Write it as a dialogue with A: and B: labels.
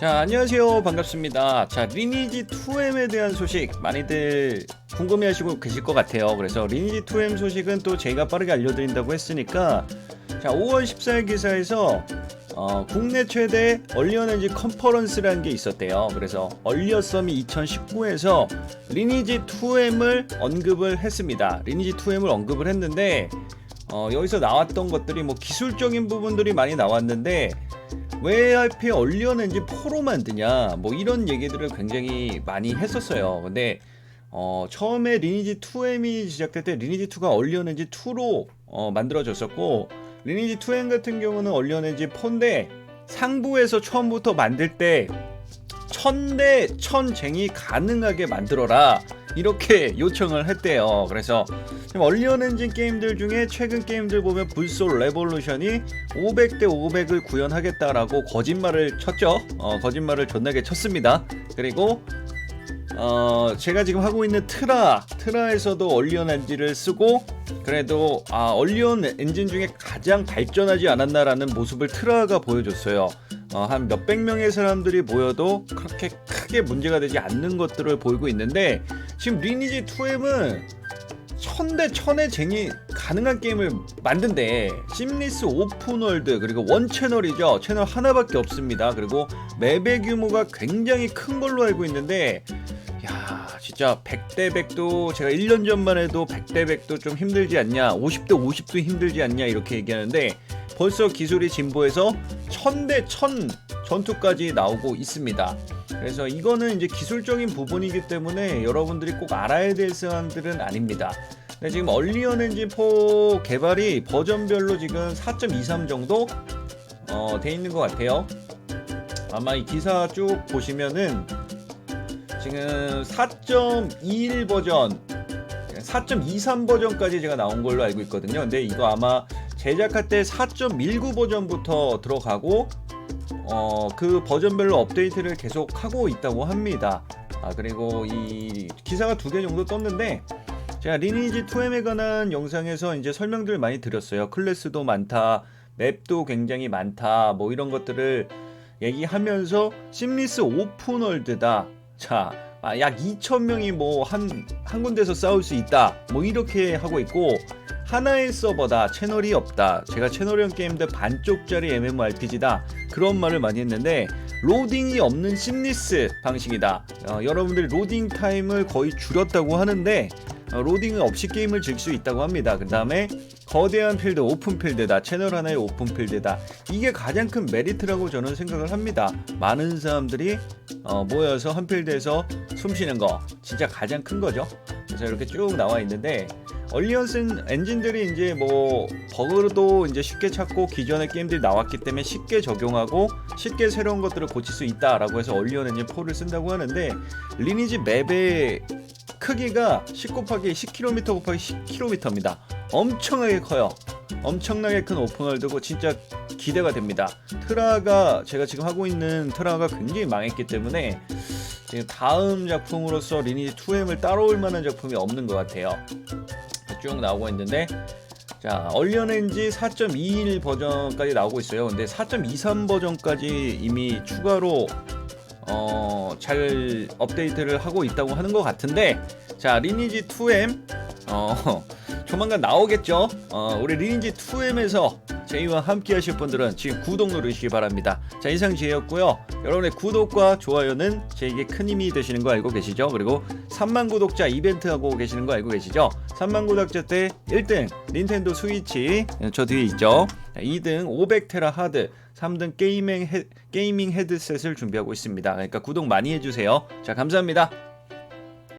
A: 자 안녕하세요. 반갑습니다. 자 리니지 2M에 대한 소식 많이들 궁금해하시고 계실 것 같아요. 그래서 리니지 2M 소식은 또 제가 빠르게 알려드린다고 했으니까 자 5월 14일 기사에서 어, 국내 최대 얼리언엔지 컨퍼런스라는 게 있었대요. 그래서 얼리어썸이 2019에서 리니지 2M을 언급을 했습니다. 리니지 2M을 언급을 했는데 어, 여기서 나왔던 것들이 뭐 기술적인 부분들이 많이 나왔는데 왜 하필 엔진 4로 만드냐? 뭐 이런 얘기들을 굉장히 많이 했었어요. 근데 어, 처음에 리니지 2M이 시작될 때 리니지 2가 얼리언 엔진 2로 어, 만들어졌었고 리니지 2M 같은 경우는 엔진 4인데 상부에서 처음부터 만들 때 천대 천쟁이 가능하게 만들어라 이렇게 요청을 했대요. 그래서 지금 얼리언 엔진 게임들 중에 최근 게임들 보면 불솔 레볼루션이 500대 500을 구현하겠다라고 거짓말을 쳤죠. 어, 거짓말을 존나게 쳤습니다. 그리고 어, 제가 지금 하고 있는 트라 트라에서도 얼리언 엔진을 쓰고 그래도 아 얼리언 엔진 중에 가장 발전하지 않았나라는 모습을 트라가 보여줬어요. 어, 한 몇백 명의 사람들이 모여도 그렇게 크게 문제가 되지 않는 것들을 보이고 있는데 지금 리니지 2M은 천대 천의 쟁이 가능한 게임을 만든대. 심리스 오픈월드 그리고 원 채널이죠. 채널 하나밖에 없습니다. 그리고 맵의 규모가 굉장히 큰 걸로 알고 있는데 야 진짜 100대 100도 제가 1년 전만 해도 100대 100도 좀 힘들지 않냐 50대 50도 힘들지 않냐 이렇게 얘기하는데 벌써 기술이 진보해서 1000대 1000 전투까지 나오고 있습니다. 그래서 이거는 이제 기술적인 부분이기 때문에 여러분들이 꼭 알아야 될 사항들은 아닙니다. 근데 지금 얼리언 엔진 4 개발이 버전별로 지금 4.23 정도 어, 돼 있는 것 같아요. 아마 이 기사 쭉 보시면은 지금 4.21 버전 4.23 버전까지 제가 나온 걸로 알고 있거든요. 근데 이거 아마 제작할 때 4.19 버전부터 들어가고 어, 그 버전별로 업데이트를 계속 하고 있다고 합니다. 아, 그리고 이 기사가 두 개 정도 떴는데 제가 리니지 2M에 관한 영상에서 이제 설명들을 많이 드렸어요. 클래스도 많다, 맵도 굉장히 많다, 뭐 이런 것들을 얘기하면서 심리스 오픈월드다. 자, 아, 약 2,000명이 뭐 한 한 군데서 싸울 수 있다. 뭐 이렇게 하고 있고 하나의 서버다. 채널이 없다. 제가 채널형 게임들 반쪽짜리 MMORPG다. 그런 말을 많이 했는데 로딩이 없는 심리스 방식이다. 어, 여러분들이 로딩 타임을 거의 줄였다고 하는데 어, 로딩 없이 게임을 즐길 수 있다고 합니다. 그 다음에 거대한 필드, 오픈 필드다. 채널 하나의 오픈 필드다. 이게 가장 큰 메리트라고 저는 생각을 합니다. 많은 사람들이 어, 모여서 한 필드에서 숨 쉬는 거 진짜 가장 큰 거죠. 그래서 이렇게 쭉 나와 있는데 얼리언스 엔진들이 이제 뭐 버그도 이제 쉽게 찾고 기존의 게임들이 나왔기 때문에 쉽게 적용하고 쉽게 새로운 것들을 고칠 수 있다라고 해서 얼리언 엔진 4를 쓴다고 하는데 리니지 맵의 크기가 10 곱하기 10km 곱하기 10km입니다. 엄청나게 커요. 엄청나게 큰 오픈월드고 진짜 기대가 됩니다. 트라가 제가 지금 하고 있는 트라가 굉장히 망했기 때문에 다음 작품으로서 리니지 2M을 따라올 만한 작품이 없는 것 같아요. 쭉 나오고 있는데 자 얼리언엔지 4.21 버전까지 나오고 있어요. 근데 4.23 버전까지 이미 추가로 어, 잘 업데이트를 하고 있다고 하는 것 같은데 자 리니지 2M 어, 조만간 나오겠죠 어, 우리 리니지 2M에서 제이와 함께 하실 분들은 지금 구독 누르시기 바랍니다 자 이상 제이였고요 여러분의 구독과 좋아요는 제에게 큰 힘이 되시는 거 알고 계시죠 그리고 3만 구독자 이벤트 하고 계시는 거 알고 계시죠 3만 구독자 때 1등 닌텐도 스위치 저 뒤에 있죠 2등 500테라 하드 3등 게이밍, 헤, 게이밍 헤드셋을 준비하고 있습니다. 그러니까 구독 많이 해주세요. 자, 감사합니다.